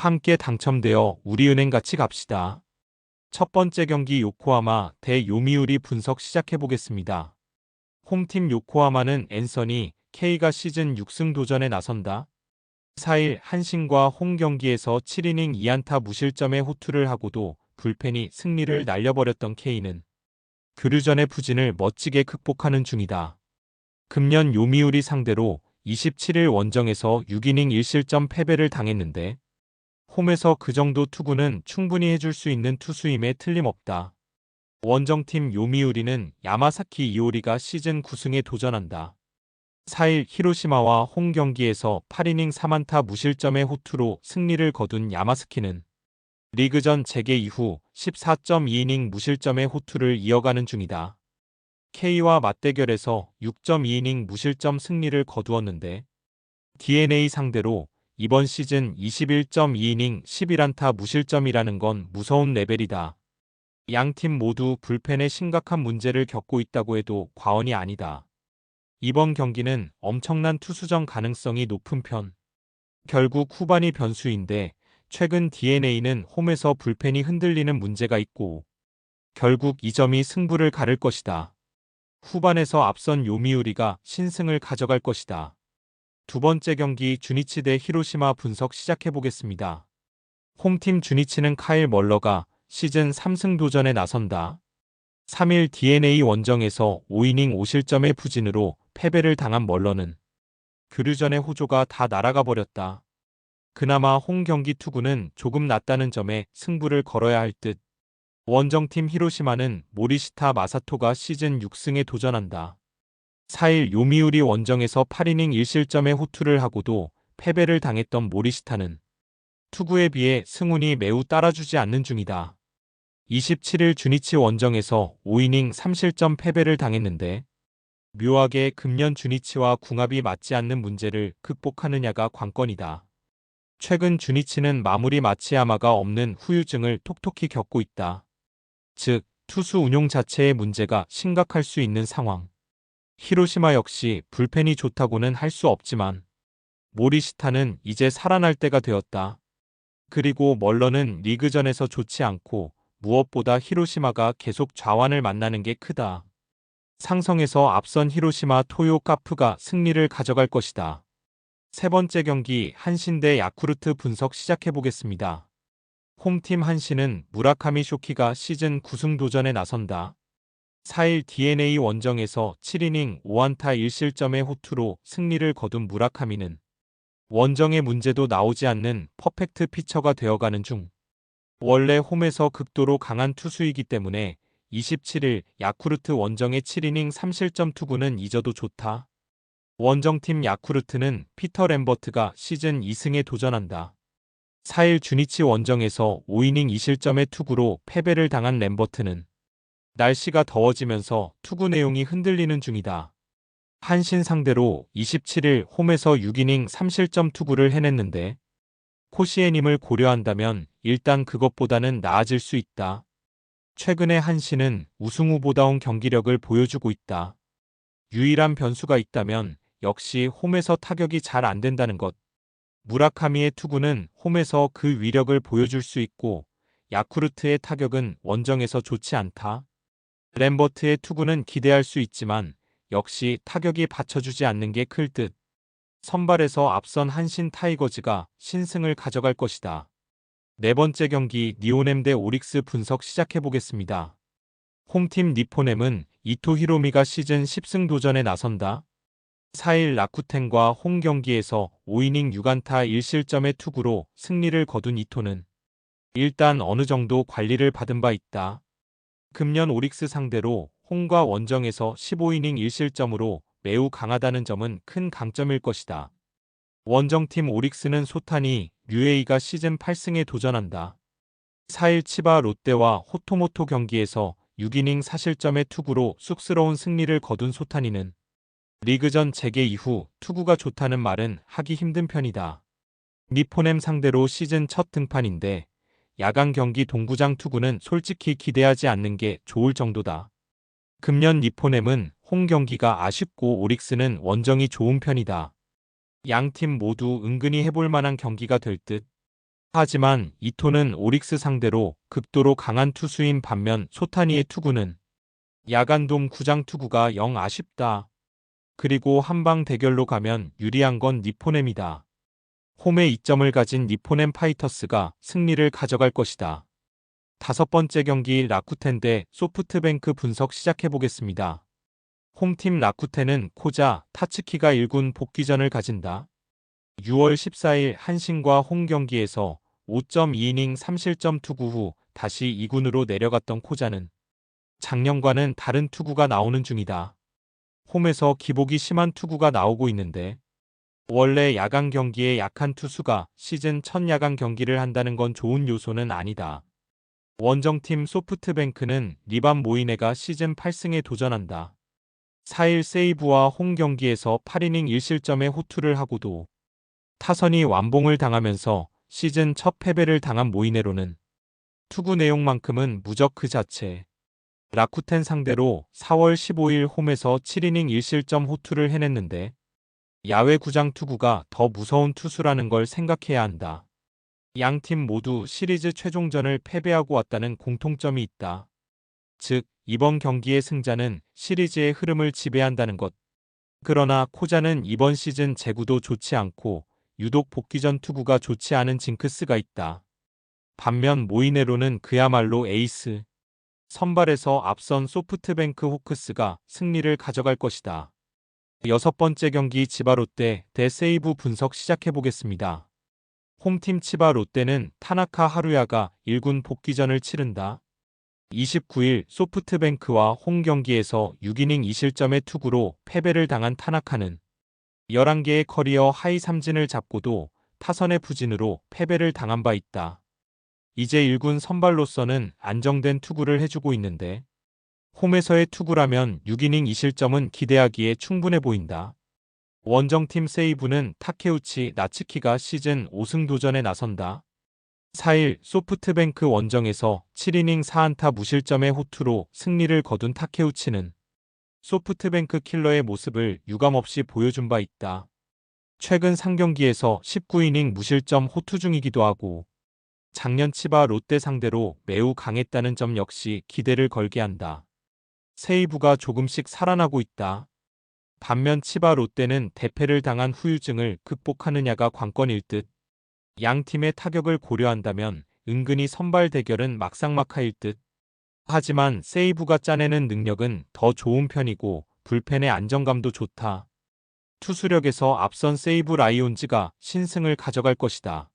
함께 당첨되어 우리은행 같이 갑시다. 첫 번째 경기 요코하마 대 요미우리 분석 시작해보겠습니다. 홈팀 요코하마는 앤서니 K가 시즌 6승 도전에 나선다. 4일 한신과 홈 경기에서 7이닝 2안타 무실점의 호투를 하고도 불펜이 승리를 날려버렸던 K는 교류전의 부진을 멋지게 극복하는 중이다. 금년 요미우리 상대로 27일 원정에서 6이닝 1실점 패배를 당했는데 홈에서 그 정도 투구는 충분히 해줄 수 있는 투수임에 틀림없다. 원정팀 요미우리는 야마사키 이오리가 시즌 9승에 도전한다. 4일 히로시마와 홈 경기에서 8이닝 3안타 무실점의 호투로 승리를 거둔 야마스키는 리그전 재개 이후 14.2이닝 무실점의 호투를 이어가는 중이다. K와 맞대결에서 6.2이닝 무실점 승리를 거두었는데 DNA 상대로 이번 시즌 21.2이닝 11안타 무실점이라는 건 무서운 레벨이다. 양 팀 모두 불펜에 심각한 문제를 겪고 있다고 해도 과언이 아니다. 이번 경기는 엄청난 투수전 가능성이 높은 편. 결국 후반이 변수인데 최근 DNA는 홈에서 불펜이 흔들리는 문제가 있고 결국 이 점이 승부를 가를 것이다. 후반에서 앞선 요미우리가 신승을 가져갈 것이다. 두 번째 경기 주니치 대 히로시마 분석 시작해보겠습니다. 홈팀 주니치는 카일 멀러가 시즌 3승 도전에 나선다. 3일 DNA 원정에서 5이닝 5실점의 부진으로 패배를 당한 멀러는 교류전의 호조가 다 날아가 버렸다. 그나마 홈 경기 투구는 조금 낫다는 점에 승부를 걸어야 할 듯. 원정팀 히로시마는 모리시타 마사토가 시즌 6승에 도전한다. 4일 요미우리 원정에서 8이닝 1실점의 호투를 하고도 패배를 당했던 모리시타는 투구에 비해 승운이 매우 따라주지 않는 중이다. 27일 주니치 원정에서 5이닝 3실점 패배를 당했는데 묘하게 금년 주니치와 궁합이 맞지 않는 문제를 극복하느냐가 관건이다. 최근 주니치는 마무리 마치야마가 없는 후유증을 톡톡히 겪고 있다. 즉, 투수 운용 자체의 문제가 심각할 수 있는 상황. 히로시마 역시 불펜이 좋다고는 할 수 없지만 모리시타는 이제 살아날 때가 되었다. 그리고 멀러는 리그전에서 좋지 않고 무엇보다 히로시마가 계속 좌완을 만나는 게 크다. 상성에서 앞선 히로시마 토요 카프가 승리를 가져갈 것이다. 세 번째 경기 한신 대 야쿠르트 분석 시작해 보겠습니다. 홈팀 한신은 무라카미 쇼키가 시즌 9승 도전에 나선다. 4일 DNA 원정에서 7이닝 5안타 1실점의 호투로 승리를 거둔 무라카미는 원정의 문제도 나오지 않는 퍼펙트 피처가 되어가는 중 원래 홈에서 극도로 강한 투수이기 때문에 27일 야쿠르트 원정의 7이닝 3실점 투구는 잊어도 좋다. 원정팀 야쿠르트는 피터 램버트가 시즌 2승에 도전한다. 4일 주니치 원정에서 5이닝 2실점의 투구로 패배를 당한 램버트는 날씨가 더워지면서 투구 내용이 흔들리는 중이다. 한신 상대로 27일 홈에서 6이닝 3실점 투구를 해냈는데 코시에님을 고려한다면 일단 그것보다는 나아질 수 있다. 최근에 한신은 우승 후보다운 경기력을 보여주고 있다. 유일한 변수가 있다면 역시 홈에서 타격이 잘 안 된다는 것. 무라카미의 투구는 홈에서 그 위력을 보여줄 수 있고 야쿠르트의 타격은 원정에서 좋지 않다. 램버트의 투구는 기대할 수 있지만 역시 타격이 받쳐주지 않는 게 클 듯. 선발에서 앞선 한신 타이거즈가 신승을 가져갈 것이다. 네 번째 경기 니오넴 대 오릭스 분석 시작해 보겠습니다. 홈팀 니포넴은 이토 히로미가 시즌 10승 도전에 나선다. 4일 라쿠텐과 홈 경기에서 5이닝 6안타 1실점의 투구로 승리를 거둔 이토는 일단 어느 정도 관리를 받은 바 있다. 금년 오릭스 상대로 홈과 원정에서 15이닝 1실점으로 매우 강하다는 점은 큰 강점일 것이다. 원정팀 오릭스는 소탄이 류에이가 시즌 8승에 도전한다. 4일 치바 롯데와 호토모토 경기에서 6이닝 사실점의 투구로 쑥스러운 승리를 거둔 소타니는 리그전 재개 이후 투구가 좋다는 말은 하기 힘든 편이다. 니포넴 상대로 시즌 첫 등판인데 야간 경기 동구장 투구는 솔직히 기대하지 않는 게 좋을 정도다. 금년 니포넴은 홈 경기가 아쉽고 오릭스는 원정이 좋은 편이다. 양 팀 모두 은근히 해볼 만한 경기가 될 듯. 하지만 이토는 오릭스 상대로 극도로 강한 투수인 반면 소타니의 투구는 야간돔 구장 투구가 영 아쉽다. 그리고 한방 대결로 가면 유리한 건 니포넴이다. 홈에 이점을 가진 니포넴 파이터스가 승리를 가져갈 것이다. 다섯 번째 경기 라쿠텐 대 소프트뱅크 분석 시작해 보겠습니다. 홈팀 라쿠텐은 코자 타츠키가 1군 복귀전을 가진다. 6월 14일 한신과 홈 경기에서 5.2이닝 3실점 투구 후 다시 2군으로 내려갔던 코자는 작년과는 다른 투구가 나오는 중이다. 홈에서 기복이 심한 투구가 나오고 있는데 원래 야간 경기에 약한 투수가 시즌 첫 야간 경기를 한다는 건 좋은 요소는 아니다. 원정팀 소프트뱅크는 리반 모이네가 시즌 8승에 도전한다. 4일 세이브와 홈 경기에서 8이닝 1실점의 호투를 하고도 타선이 완봉을 당하면서 시즌 첫 패배를 당한 모이네로는 투구 내용만큼은 무적 그 자체. 라쿠텐 상대로 4월 15일 홈에서 7이닝 1실점 호투를 해냈는데 야외 구장 투구가 더 무서운 투수라는 걸 생각해야 한다. 양 팀 모두 시리즈 최종전을 패배하고 왔다는 공통점이 있다. 즉, 이번 경기의 승자는 시리즈의 흐름을 지배한다는 것. 그러나 코자는 이번 시즌 제구도 좋지 않고 유독 복귀 전 투구가 좋지 않은 징크스가 있다. 반면 모이네로는 그야말로 에이스. 선발에서 앞선 소프트뱅크 호크스가 승리를 가져갈 것이다. 여섯 번째 경기 치바 롯데 대 세이브 분석 시작해 보겠습니다. 홈팀 치바 롯데는 타나카 하루야가 1군 복귀전을 치른다. 29일 소프트뱅크와 홈 경기에서 6이닝 2실점의 투구로 패배를 당한 타나카는 11개의 커리어 하이 삼진을 잡고도 타선의 부진으로 패배를 당한 바 있다. 이제 1군 선발로서는 안정된 투구를 해주고 있는데 홈에서의 투구라면 6이닝 2실점은 기대하기에 충분해 보인다. 원정팀 세이브는 타케우치 나츠키가 시즌 5승 도전에 나선다. 4일 소프트뱅크 원정에서 7이닝 4안타 무실점의 호투로 승리를 거둔 타케우치는 소프트뱅크 킬러의 모습을 유감없이 보여준 바 있다. 최근 상경기에서 19이닝 무실점 호투 중이기도 하고 작년 치바 롯데 상대로 매우 강했다는 점 역시 기대를 걸게 한다. 세이브가 조금씩 살아나고 있다. 반면 치바 롯데는 대패를 당한 후유증을 극복하느냐가 관건일 듯. 양 팀의 타격을 고려한다면 은근히 선발 대결은 막상막하일 듯. 하지만 세이브가 짜내는 능력은 더 좋은 편이고 불펜의 안정감도 좋다. 투수력에서 앞선 세이브 라이온즈가 신승을 가져갈 것이다.